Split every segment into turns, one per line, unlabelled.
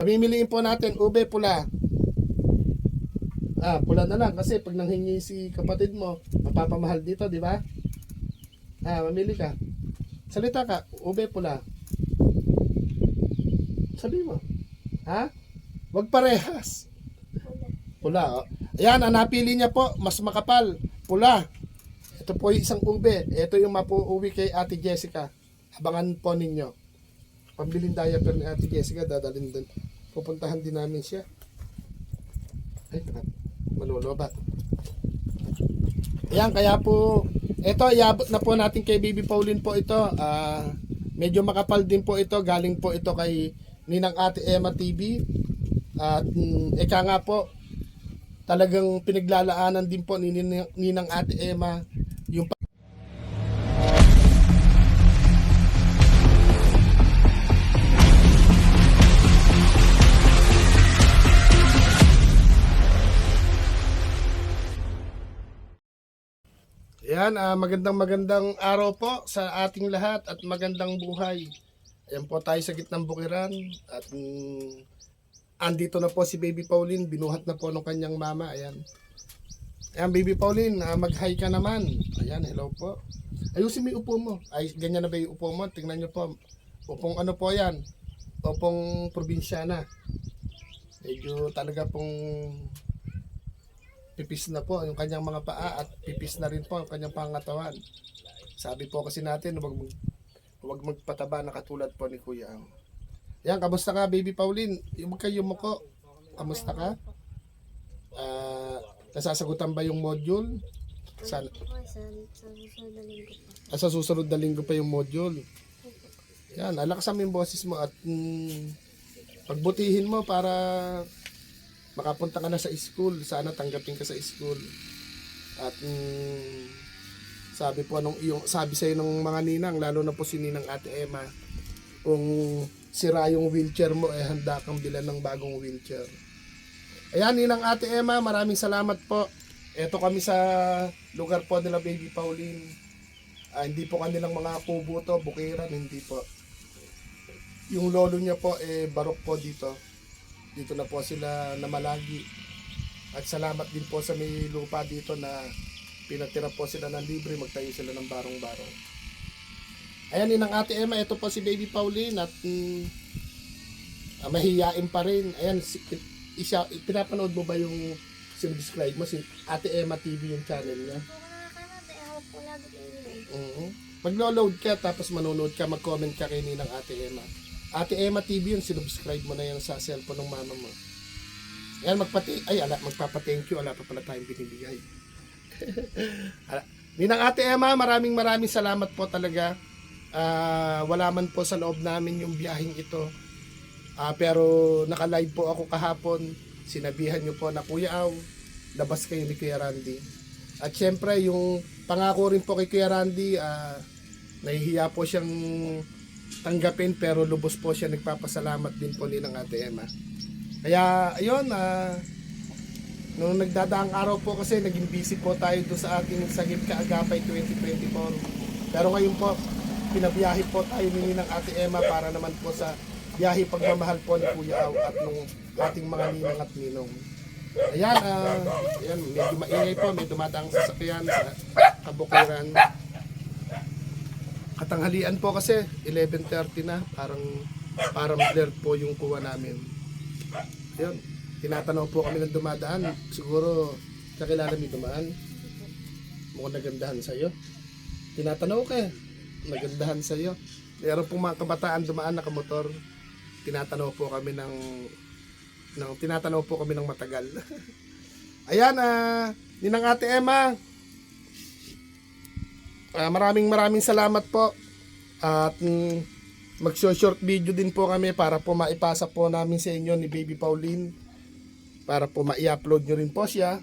Pamimiliin po natin, ube pula. Ah, pula na lang kasi pag nanghingi si kapatid mo, mapapamahal dito, di ba? Ah, mamili ka. Salita ka, ube pula. Sabi mo. Ha? Wag parehas. Pula, oh. Ayan, ang napili niya po, mas makapal. Pula. Ito po yung isang ube. Ito yung mapuuwi kay Ate Jessica. Abangan po ninyo. Pambiling diaper ni Ate Jessica, dadalhin din. Pupuntahan din namin siya. Ay. Malulobat. Ayan, kaya po, ito, iabot na po natin kay Baby Pauline po ito. Ah, medyo makapal din po ito. Galing po ito kay Ninang Ate Emma TV. At mm, eka nga po, talagang pinaglalaanan din po ni Ninang Ate Emma Yan, ah, magandang magandang araw po sa ating lahat at magandang buhay. Ayan po tayo sa gitnang bukiran at mm, andito na po si Baby Pauline, binuhat na po ng kanyang mama. Ayan. Ayan, Baby Pauline, ah, mag-hi ka naman. Ayan, hello po. Ayusin mo yung upo mo. Ay, ganyan na ba yung upo mo? Tingnan nyo po. Upong ano po yan? Upong probinsyana. Medyo talaga pong pipis na po yung kanyang mga paa at pipis na rin po ang kanyang pangatawan. Sabi po kasi natin, huwag, mag, huwag magpataba na katulad po ni Kuya Ang. Yan, kamusta ka, baby Pauline? Yung kayo mo ko. Kamusta ka? Ah, nasasagutan ba yung module? Sa, ah, sa susunod na linggo pa yung module. Yan, alakasan mo yung boses mo at mm, pagbutihin mo para makapunta ka na sa school. Sana tanggapin ka sa school. At mm, sabi po nung iyong sabi sa ng mga ninang lalo na po si Ninang Ate Emma kung sira yung wheelchair mo eh handa kang bilan ng bagong wheelchair. Ayan Ninang Ate Emma, maraming salamat po. Ito kami sa lugar po nila Baby Pauline. Ah, hindi po kanilang mga kubo to, bukiran, hindi po. Yung lolo niya po, eh, barok po dito. Dito na po sila namalagi. At salamat din po sa may lupa dito na pinatira po sila ng libre, magtayo sila ng barong-barong. Ayan yun ang ate Emma, ito po si Baby Pauline at mm, ah, mahihiyain pa rin. Ayan, si, isya, pinapanood mo ba yung sinubscribe mo? Si Ate Emma TV yung channel niya.
Nakakanood eh. Yun.
Oo. Maglo-load ka tapos manonood ka, mag-comment ka kay Ninang Ate Emma. Ate Emma TV yun, sinubscribe mo na yan sa cellphone ng mama mo. Yan, magpati, ay, ala, magpapa-thank you, ala pa pala tayong binibigay. ala. Ninang Ate Emma, maraming maraming salamat po talaga. Ah, wala man po sa loob namin yung biyaheng ito. Ah, pero naka-live po ako kahapon. Sinabihan niyo po na Kuya Aw, labas kayo ni Kuya Randy. At syempre, yung pangako rin po kay Kuya Randy, ah, nahihiya po siyang tanggapin pero lubos po siya nagpapasalamat din po nilang Ate Emma. Kaya, ayun, ah, nung nagdadaang araw po kasi naging busy po tayo doon sa ating Sagip Kaagapay 2024. Pero ngayon po, pinabiyahe po tayo ni Ninang Ate Emma para naman po sa biyahe pagmamahal po ni Kuya Aw at nung ating mga ninang at ninong. Ayan, ah, ayan, medyo maingay po, may dumadaang sasakyan sa kabukiran. Katanghalian po kasi, 11.30 na, parang parang blurred po yung kuha namin. Ayun, tinatanaw po kami ng dumadaan. Siguro, kakilala mo dumaan. Mukhang nagandahan sa'yo. Tinatanaw ka eh. Nagandahan sa'yo. Meron pong mga kabataan dumaan na kamotor. Tinatanaw po kami ng ng tinatanaw po kami ng matagal. Ayan, ah, ninang Ate Emma. Ah, maraming maraming salamat po. At mm, magso-short video din po kami para po maipasa po namin sa inyo ni Baby Pauline. Para po ma-upload nyo rin po siya.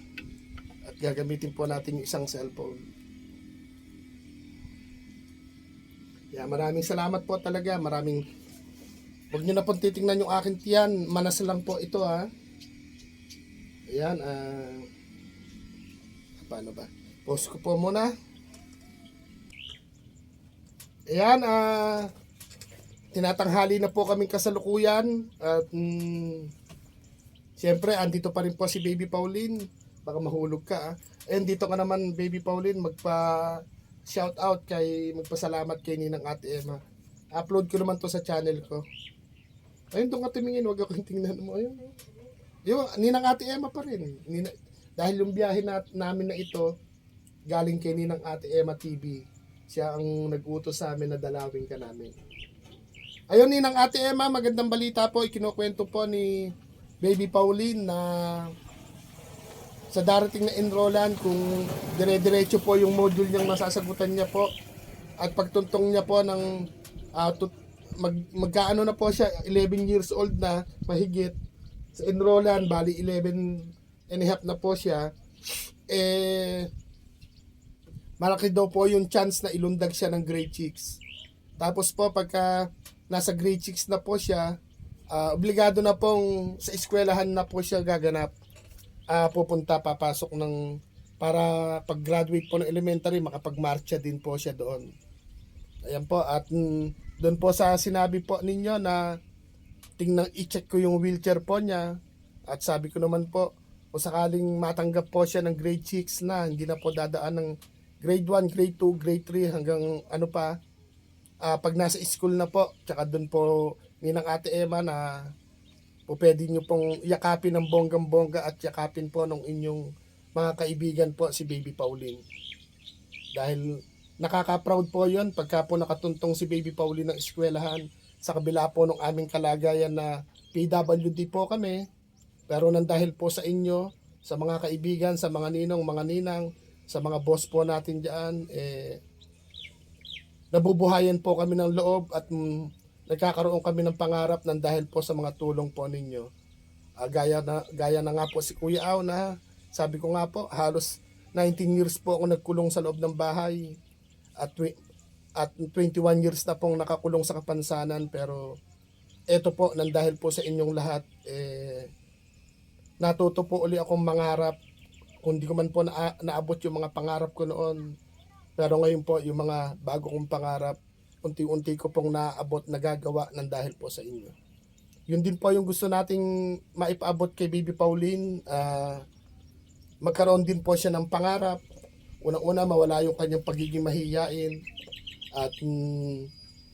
At gagamitin po natin yung isang cellphone. Yeah, maraming salamat po talaga. Maraming Huwag nyo na pong titingnan yung akin tiyan. Manas lang po ito ha. Ayan. ah paano ba? Post ko po muna. Ayan. ah tinatanghali na po kaming kasalukuyan at mm, siyempre andito pa rin po si Baby Pauline. Baka mahulog ka ah. And dito ka naman Baby Pauline magpa shout out kay magpasalamat kay Ninang Ate Emma. Upload ko naman to sa channel ko. Ayun doon ka tumingin, wag akong tingnan mo. Ayun. oh. Yung Ninang Ate Emma pa rin. Nina, dahil yung biyahe na, namin na ito galing kay Ninang Ate Emma TV. Siya ang nag-utos sa amin na dalawin ka namin. Ayun, Ninang Ate Emma, magandang balita po. Ikinukwento po ni Baby Pauline na sa darating na enrollan kung dire-diretso po yung module niyang masasagutan niya po at pagtuntong niya po ng ah, tut- mag, magkaano na po siya 11 years old na mahigit sa enrollan bali 11 and a half na po siya eh malaki daw po yung chance na ilundag siya ng grade 6 tapos po pagka nasa grade 6 na po siya ah, obligado na pong sa eskwelahan na po siya gaganap ah, pupunta papasok ng para pag-graduate po ng elementary makapag-marcha din po siya doon. Ayan po at mm, doon po sa sinabi po ninyo na tingnan i-check ko yung wheelchair po niya at sabi ko naman po kung sakaling matanggap po siya ng grade 6 na hindi na po dadaan ng grade 1, grade 2, grade 3 hanggang ano pa ah, pag nasa school na po tsaka doon po ninang ate Emma na po pwede nyo pong yakapin ng bonggang bongga at yakapin po ng inyong mga kaibigan po si Baby Pauline. Dahil nakaka-proud po yon pagka po nakatuntong si Baby Pauline ng eskwelahan sa kabila po ng aming kalagayan na PWD po kami. Pero nang dahil po sa inyo, sa mga kaibigan, sa mga ninong, mga ninang, sa mga boss po natin dyan, eh, nabubuhayan po kami ng loob at mm, nagkakaroon kami ng pangarap ng dahil po sa mga tulong po ninyo. Ah, gaya, na, gaya na nga po si Kuya Aw na sabi ko nga po, halos 19 years po ako nagkulong sa loob ng bahay at, at 21 years na pong nakakulong sa kapansanan pero eto po, nang dahil po sa inyong lahat, eh, natuto po uli akong mangarap kung di ko man po na, naabot yung mga pangarap ko noon. Pero ngayon po yung mga bago kong pangarap unti-unti ko pong naabot nagagawa ng dahil po sa inyo. Yun din po yung gusto nating maipaabot kay Baby Pauline. Ah magkaroon din po siya ng pangarap. Unang-una mawala yung kanyang pagiging mahiyain at mm,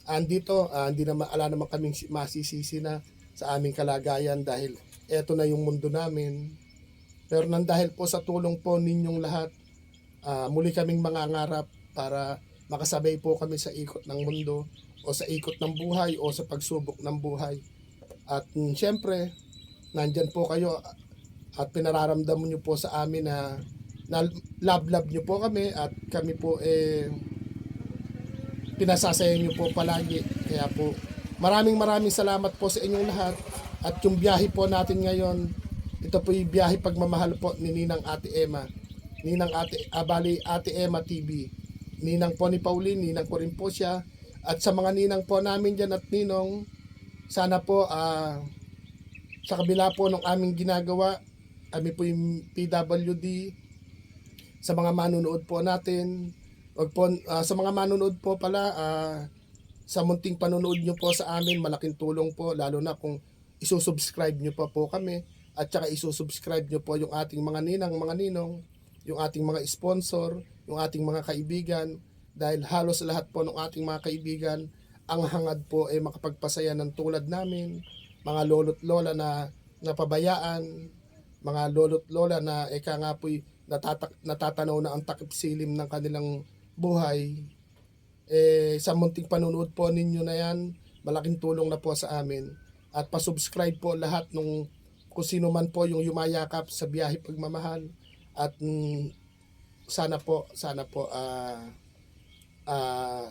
andito ah, hindi naman ala naman kaming si- masisisi na sa aming kalagayan dahil eto na yung mundo namin pero dahil po sa tulong po ninyong lahat ah, muli kaming mangangarap para makasabay po kami sa ikot ng mundo o sa ikot ng buhay o sa pagsubok ng buhay. At mm, syempre nandyan po kayo at pinararamdaman nyo po sa amin na, na love love nyo po kami at kami po eh pinasasaya nyo po palagi. Kaya po maraming maraming salamat po sa inyong lahat at yung biyahe po natin ngayon ito po yung biyahe pagmamahal po ni Ninang Ate Emma. Ninang Ate Abali Ate Emma TV Ninang po ni Pauline Ninang ko rin po siya. At sa mga ninang po namin dyan at ninong sana po ah sa kabila po ng aming ginagawa kami po yung PWD sa mga manunood po natin wag po ah, sa mga manunood po pala ah, sa munting panonood nyo po sa amin malaking tulong po lalo na kung isusubscribe nyo pa po kami at saka isusubscribe nyo po yung ating mga ninang mga ninong yung ating mga sponsor yung ating mga kaibigan. Dahil halos lahat po ng ating mga kaibigan ang hangad po ay makapagpasaya ng tulad namin. Mga lolo't lola na napabayaan mga lolo't lola na eka nga po'y natatanaw na ang takip silim ng kanilang buhay. Eh sa munting panunood po ninyo na yan malaking tulong na po sa amin. At pasubscribe po lahat nung kung sino man po yung yumayakap sa biyahe pagmamahal at mm, sana po sana po ah ah,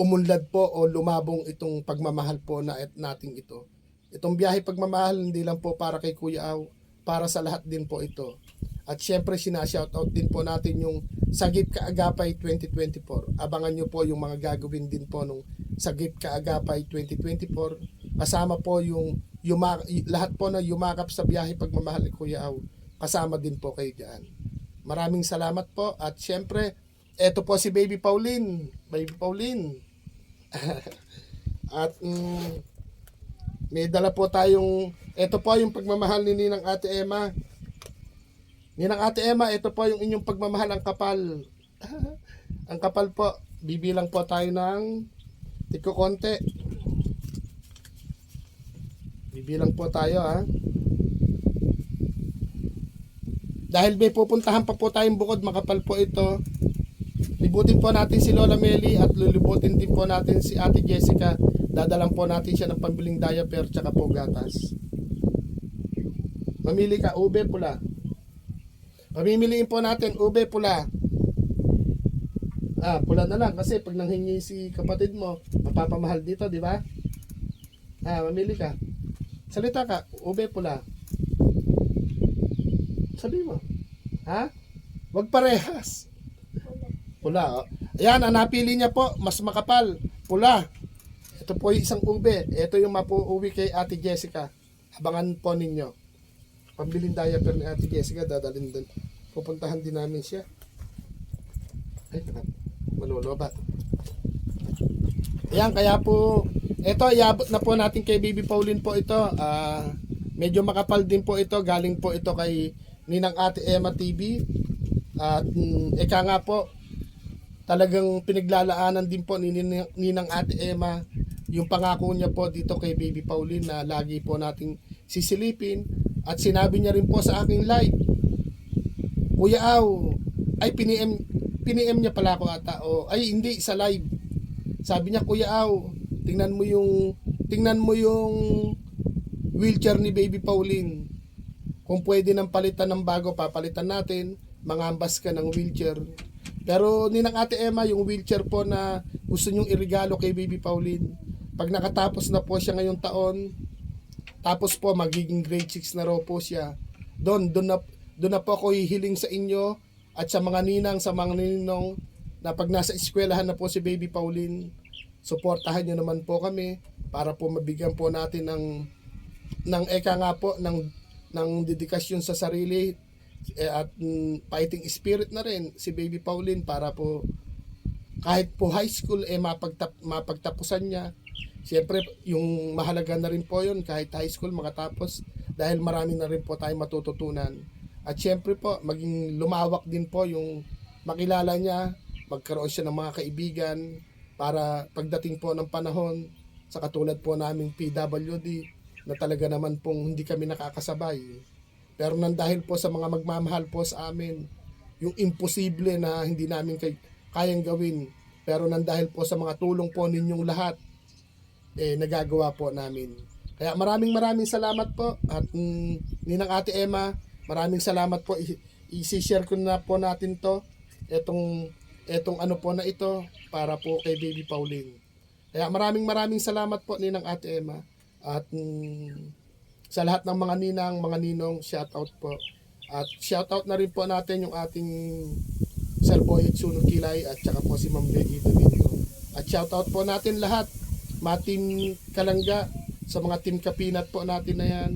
umunlad po o lumabong itong pagmamahal po na nating ito. Itong biyahe pagmamahal hindi lang po para kay Kuya Aw, para sa lahat din po ito. At syempre sinashoutout din po natin yung Sagip Kaagapay 2024. Abangan nyo po yung mga gagawin din po nung Sagip Kaagapay 2024. Kasama po yung yuma, lahat po na yumakap sa biyahe pagmamahal ni Kuya Aw. Kasama din po kayo dyan. Maraming salamat po at syempre eto po si Baby Pauline. Baby Pauline. At mm, may dala po tayong, ito po yung pagmamahal ni Ninang Ate Emma. Ninang Ate Emma, ito po yung inyong pagmamahal ang kapal. ang kapal po, bibilang po tayo ng tiko konti. Bibilang po tayo ha. Dahil may pupuntahan pa po tayong bukod, makapal po ito. Libutin po natin si Lola Meli at lulubutin din po natin si Ate Jessica. Dadalan po natin siya ng pambiling diaper tsaka po gatas. Mamili ka, ube pula. Pamimiliin po natin, ube pula. Ah, pula na lang kasi pag nanghingi si kapatid mo, mapapamahal dito, di ba? Ah, mamili ka. Salita ka, ube pula. Sabi mo. Ha? Wag parehas. Pula. Oh. Ayan, ang napili niya po, mas makapal. Pula. Ito po yung isang ube. Ito yung mapuuwi kay Ate Jessica. Abangan po ninyo. Pambiling diaper ni Ate Jessica, dadalhin din. Pupuntahan din namin siya. Ay. Malulobat. Ayan, kaya po, ito, iabot na po natin kay Baby Pauline po ito. Ah, medyo makapal din po ito. Galing po ito kay Ninang Ate Emma TV. At mm, eka nga po, talagang pinaglalaanan din po ni Ninang Ate Emma yung pangako niya po dito kay Baby Pauline na lagi po nating sisilipin at sinabi niya rin po sa aking live Kuya Aw ay piniem piniem niya pala ako ata o ay hindi sa live sabi niya Kuya Aw tingnan mo yung tingnan mo yung wheelchair ni Baby Pauline. Kung pwede nang palitan ng bago papalitan natin. Mangambas ka ng wheelchair. Pero ninang ate Emma yung wheelchair po na gusto nyong irigalo kay Baby Pauline. Pag nakatapos na po siya ngayong taon tapos po magiging grade 6 na raw po siya. Doon doon na doon na po ako hihiling sa inyo at sa mga ninang sa mga ninong na pag nasa eskwelahan na po si Baby Pauline suportahan niyo naman po kami para po mabigyan po natin ng ng eka nga po ng ng dedikasyon sa sarili eh, at mm, fighting spirit na rin si Baby Pauline para po kahit po high school eh mapagtap, mapagtapusan niya Siyempre, yung mahalaga na rin po yun kahit high school makatapos dahil marami na rin po tayong matututunan. At siyempre po, maging lumawak din po yung makilala niya, magkaroon siya ng mga kaibigan para pagdating po ng panahon sa katulad po naming PWD na talaga naman pong hindi kami nakakasabay. Pero nang dahil po sa mga magmamahal po sa amin, yung imposible na hindi namin kay, kayang gawin. Pero nang dahil po sa mga tulong po ninyong lahat, eh, nagagawa po namin. Kaya maraming maraming salamat po at mm, ninang Ate Emma, maraming salamat po. I- i-share ko na po natin to etong etong ano po na ito para po kay Baby Pauline. Kaya maraming maraming salamat po ninang Ate Emma at mm, sa lahat ng mga ninang, mga ninong, shout out po. At shout out na rin po natin yung ating Sir Boy Sunog Kilay at saka po si Ma'am Becky Domingo. At shout out po natin lahat mga team Kalangga, sa mga team Kapinat po natin na yan.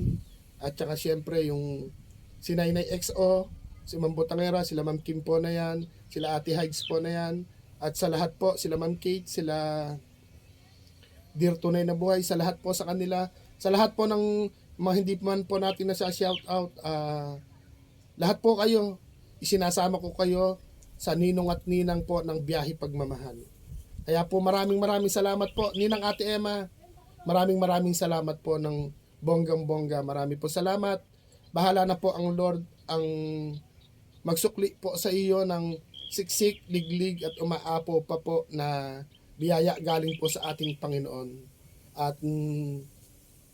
At saka syempre yung si Nainay XO, si Ma'am Butangera, sila Ma'am Kim po na yan, sila Ate Hides po na yan. At sa lahat po, sila Ma'am Kate, sila Dear Tunay na Buhay, sa lahat po sa kanila, sa lahat po ng mga hindi man po natin na sa shout out, ah, lahat po kayo, isinasama ko kayo sa ninong at ninang po ng biyahe pagmamahal. Kaya po maraming maraming salamat po. Ninang Ate Emma, maraming maraming salamat po ng bonggang bongga. Marami po salamat. Bahala na po ang Lord ang magsukli po sa iyo ng siksik, liglig at umaapo pa po na biyaya galing po sa ating Panginoon. At mm,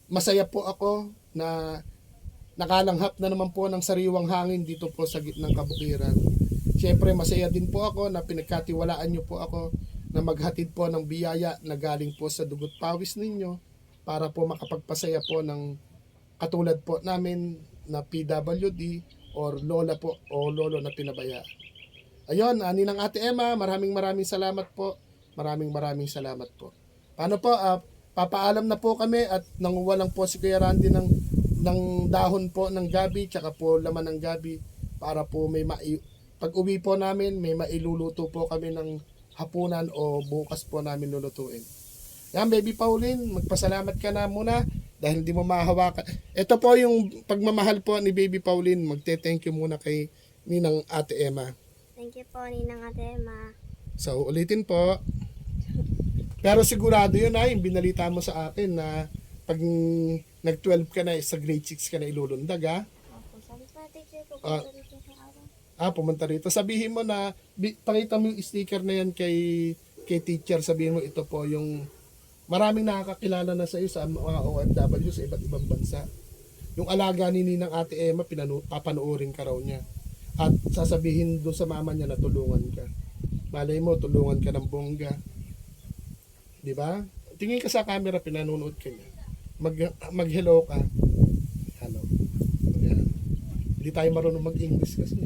masaya po ako na nakalanghap na naman po ng sariwang hangin dito po sa gitnang kabukiran. Siyempre masaya din po ako na pinagkatiwalaan niyo po ako na maghatid po ng biyaya na galing po sa dugot pawis ninyo para po makapagpasaya po ng katulad po namin na PWD or lola po o lolo na pinabaya. Ayun, ani ng Ate Emma, maraming maraming salamat po. Maraming maraming salamat po. Paano po, ah, papaalam na po kami at nanguha lang po si Kuya Randy ng, ng dahon po ng gabi tsaka po laman ng gabi para po may mai pag uwi po namin may mailuluto po kami ng hapunan o bukas po namin lulutuin. Yan, baby Pauline, magpasalamat ka na muna dahil hindi mo mahawakan. Ito po yung pagmamahal po ni baby Pauline. Magte-thank you muna kay Ninang Ate Emma.
Thank you po, Ninang Ate Emma.
So, ulitin po. Pero sigurado yun ay, binalita mo sa akin na pag nag-12 ka na, sa grade 6 ka na ilulundag ha.
Opo, sabi pa teacher
Ah.
punta dito sa araw.
Ah, pumunta rito. Sabihin mo na, pakita mo yung sticker na yan kay, kay teacher. Sabihin mo ito po yung maraming nakakakilala na sa iyo sa mga OFW sa iba't ibang bansa. Yung alaga ni Ninang Ate Emma, pinanu- papanoorin ka raw niya. At sasabihin doon sa mama niya na tulungan ka. Malay mo, tulungan ka ng bongga. Di ba? Tingin ka sa camera, pinanunood ka niya. Mag, mag-hello ka. Hello. Ayan. Hindi tayo marunong mag-English kasi.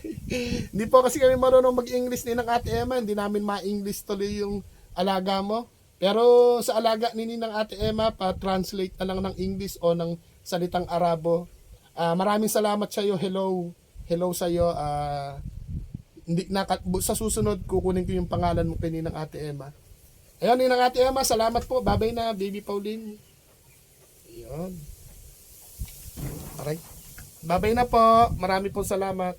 Hindi po kasi kami marunong mag-English ni ng Ate Emma. Hindi namin ma-English tuloy yung alaga mo. Pero sa alaga ni ng Ate Emma, pa-translate na lang ng English o ng salitang Arabo. Ah, maraming salamat sa iyo. Hello. Hello sa iyo. Ah, hindi na sa susunod kukunin ko yung pangalan mo kay Ninang Ate Emma. Ayun, Ninang Ate Emma, salamat po. Babay na, Baby Pauline. Ayun. Alright. Babay na po. Marami pong salamat.